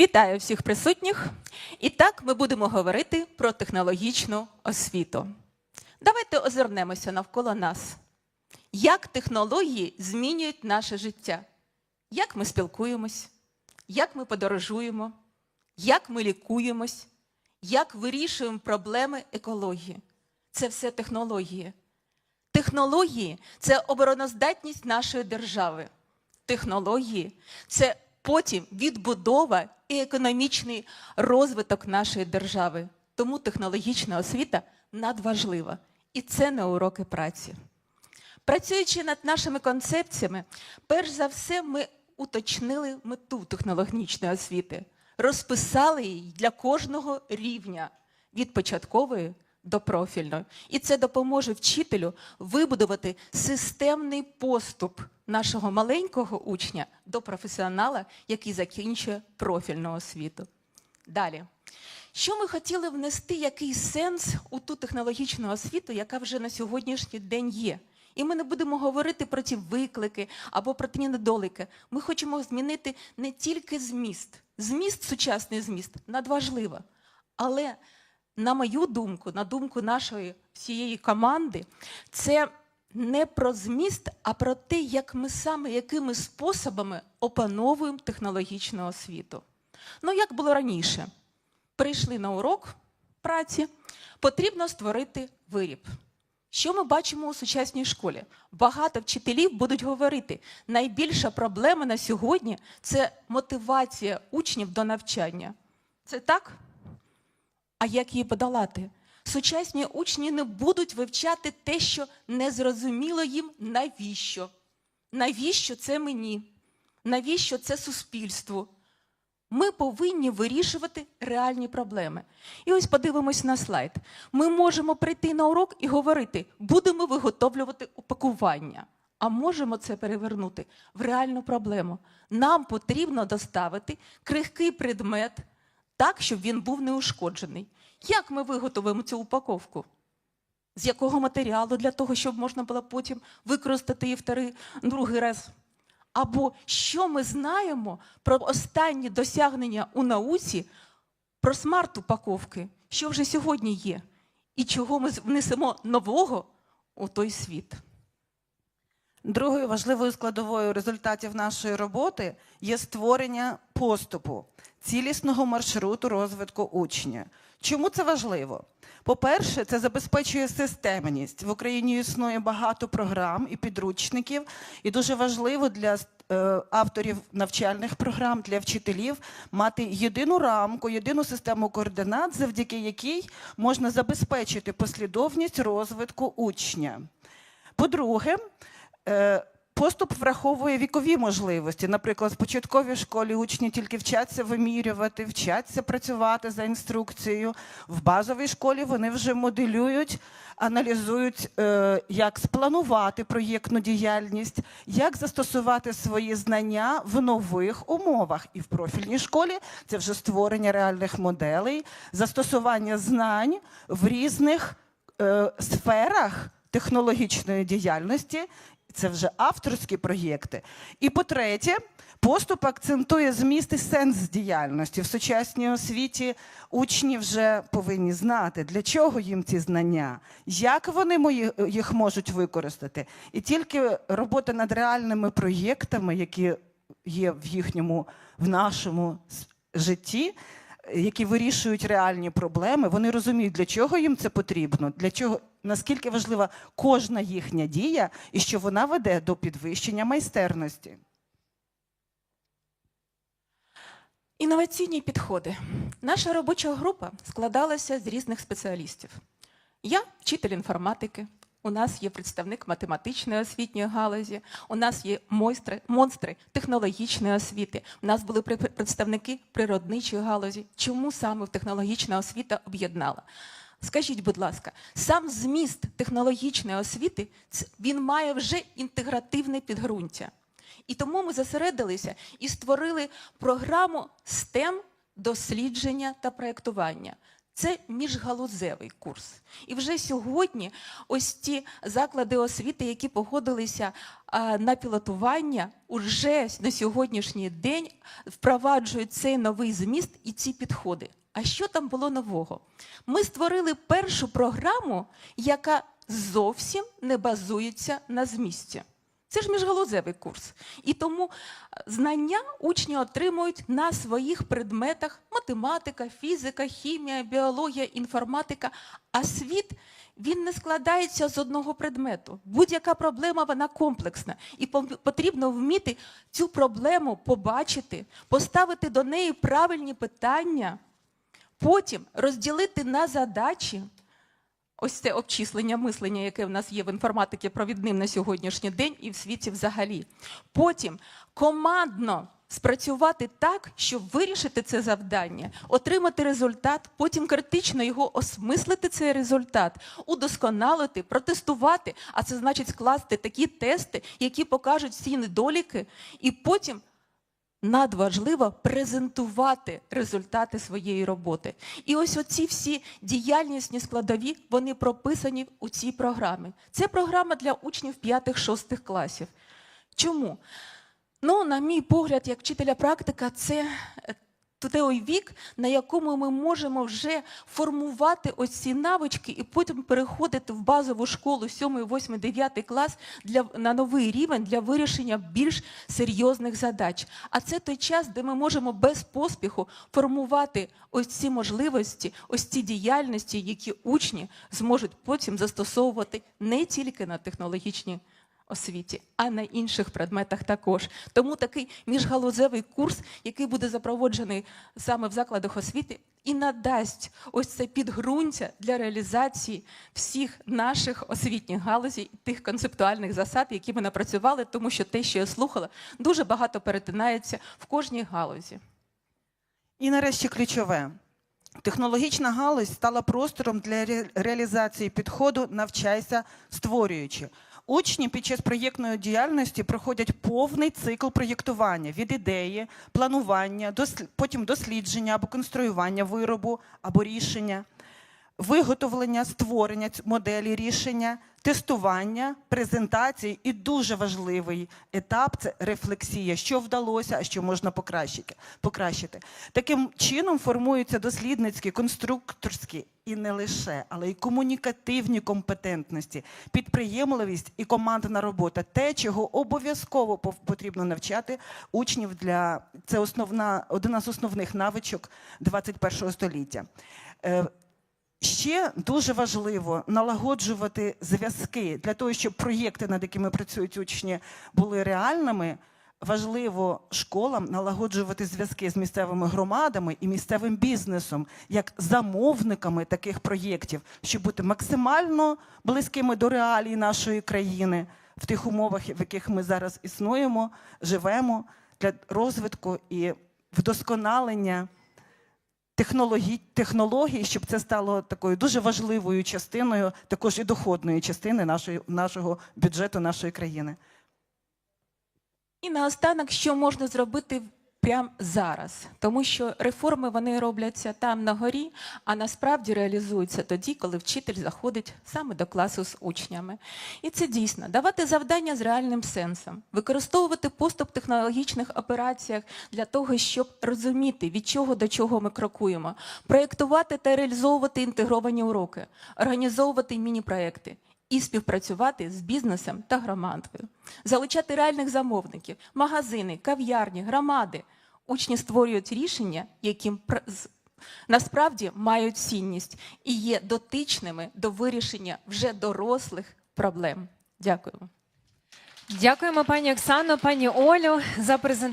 Вітаю всіх присутніх. І так ми будемо говорити про технологічну освіту. Давайте озирнемося навколо нас. Як технології змінюють наше життя? Як ми спілкуємось? Як ми подорожуємо? Як ми лікуємось? Як вирішуємо проблеми екології? Це все технології. Технології це обороноздатність нашої держави. Технології це потім відбудова і економічний розвиток нашої держави. Тому технологічна освіта надважлива. І це не уроки праці. Працюючи над нашими концепціями, перш за все, ми уточнили мету технологічної освіти, розписали її для кожного рівня від початкової до профільної. І це допоможе вчителю вибудувати системний поступ нашого маленького учня до професіонала, який закінчує профільну освіту. Далі. Що ми хотіли внести, який сенс у ту технологічну освіту, яка вже на сьогоднішній день є? І ми не будемо говорити про ті виклики або про ті недоліки. Ми хочемо змінити не тільки зміст. Зміст, сучасний зміст, надважливо. Але, на мою думку, на думку нашої всієї команди, це не про зміст, а про те, як ми саме якими способами опановуємо технологічну освіту. Ну, як було раніше, прийшли на урок праці, потрібно створити виріб. Що ми бачимо у сучасній школі? Багато вчителів будуть говорити, найбільша проблема на сьогодні це мотивація учнів до навчання. Це так? А як її подолати? Сучасні учні не будуть вивчати те, що не зрозуміло їм навіщо. Навіщо це мені? Навіщо це суспільству? Ми повинні вирішувати реальні проблеми. І ось подивимось на слайд. Ми можемо прийти на урок і говорити, будемо виготовлювати упакування. А можемо це перевернути в реальну проблему. Нам потрібно доставити крихкий предмет так, щоб він був неушкоджений. Як ми виготовимо цю упаковку? З якого матеріалу для того, щоб можна було потім використати її вторий, другий раз? Або що ми знаємо про останні досягнення у науці, про смарт-упаковки, що вже сьогодні є, і чого ми внесемо нового у той світ. Другою важливою складовою результатів нашої роботи є створення поступу, цілісного маршруту розвитку учня. Чому це важливо? По-перше, це забезпечує системність. В Україні існує багато програм і підручників, і дуже важливо для е, авторів навчальних програм, для вчителів мати єдину рамку, єдину систему координат, завдяки якій можна забезпечити послідовність розвитку учня. По-друге, е, поступ враховує вікові можливості. Наприклад, в початковій школі учні тільки вчаться вимірювати, вчаться працювати за інструкцією. В базовій школі вони вже моделюють, аналізують, е, як спланувати проєктну діяльність, як застосувати свої знання в нових умовах. І в профільній школі це вже створення реальних моделей, застосування знань в різних е, сферах технологічної діяльності. Це вже авторські проєкти. І по-третє, поступ акцентує зміст і сенс діяльності. В сучасній освіті учні вже повинні знати, для чого їм ці знання, як вони їх можуть використати. І тільки робота над реальними проєктами, які є в їхньому, в нашому житті, які вирішують реальні проблеми, вони розуміють, для чого їм це потрібно, для чого наскільки важлива кожна їхня дія, і що вона веде до підвищення майстерності. Інноваційні підходи. Наша робоча група складалася з різних спеціалістів. Я вчитель інформатики. У нас є представник математичної освітньої галузі, у нас є монстри, монстри технологічної освіти. У нас були представники природничої галузі. Чому саме технологічна освіта об'єднала? Скажіть, будь ласка, сам зміст технологічної освіти він має вже інтегративне підґрунтя. І тому ми зосередилися і створили програму STEM дослідження та проєктування. Це міжгалузевий курс. І вже сьогодні ось ті заклади освіти, які погодилися на пілотування, уже на сьогоднішній день впроваджують цей новий зміст і ці підходи. А що там було нового? Ми створили першу програму, яка зовсім не базується на змісті. Це ж міжгалузевий курс. І тому е, знання учні отримують на своїх предметах математика, фізика, хімія, біологія, інформатика. А світ він не складається з одного предмету. Будь-яка проблема вона комплексна. І потрібно вміти цю проблему побачити, поставити до неї правильні питання, потім розділити на задачі. Ось це обчислення мислення, яке в нас є в інформатиці провідним на сьогоднішній день і в світі взагалі. Потім командно спрацювати так, щоб вирішити це завдання, отримати результат, потім критично його осмислити цей результат, удосконалити, протестувати. А це значить скласти такі тести, які покажуть всі недоліки, і потім надважливо презентувати результати своєї роботи. І ось оці всі діяльнісні складові, вони прописані у цій програмі. Це програма для учнів 5-6 класів. Чому? Ну, на мій погляд, як вчителя практика, це той вік, на якому ми можемо вже формувати ось ці навички і потім переходити в базову школу 7, 8, 9 клас для, на новий рівень для вирішення більш серйозних задач. А це той час, де ми можемо без поспіху формувати ось ці можливості, ось ці діяльності, які учні зможуть потім застосовувати не тільки на технологічні освіті, а на інших предметах також. Тому такий міжгалузевий курс, який буде запроводжений саме в закладах освіти, і надасть ось це підґрунтя для реалізації всіх наших освітніх галузей, тих концептуальних засад, які ми напрацювали, тому що те, що я слухала, дуже багато перетинається в кожній галузі. І нарешті ключове. Технологічна галузь стала простором для ре- реалізації підходу навчайся створюючи. Учні під час проєктної діяльності проходять повний цикл проєктування від ідеї, планування, потім дослідження або конструювання виробу або рішення, виготовлення, створення моделі рішення, тестування, презентації і дуже важливий етап це рефлексія, що вдалося, а що можна покращити. Таким чином формуються дослідницькі, конструкторські і не лише, але й комунікативні компетентності, підприємливість і командна робота те, чого обов'язково потрібно навчати учнів для це основна одна з основних навичок 21 століття. Ще дуже важливо налагоджувати зв'язки для того, щоб проєкти, над якими працюють учні, були реальними. Важливо школам налагоджувати зв'язки з місцевими громадами і місцевим бізнесом як замовниками таких проєктів, щоб бути максимально близькими до реалій нашої країни в тих умовах, в яких ми зараз існуємо, живемо для розвитку і вдосконалення технологій, технологій, щоб це стало такою дуже важливою частиною, також і доходної частини нашої, нашого бюджету нашої країни. І наостанок, що можна зробити прямо зараз, тому що реформи вони робляться там на горі, а насправді реалізуються тоді, коли вчитель заходить саме до класу з учнями. І це дійсно. Давати завдання з реальним сенсом, використовувати поступ в технологічних операціях для того, щоб розуміти, від чого до чого ми крокуємо, проєктувати та реалізовувати інтегровані уроки, організовувати міні-проекти і співпрацювати з бізнесом та громадою, залучати реальних замовників, магазини, кав'ярні, громади. Учні створюють рішення, які насправді мають цінність і є дотичними до вирішення вже дорослих проблем. Дякую. Дякуємо, пані Оксано, пані Олю, за презентацію.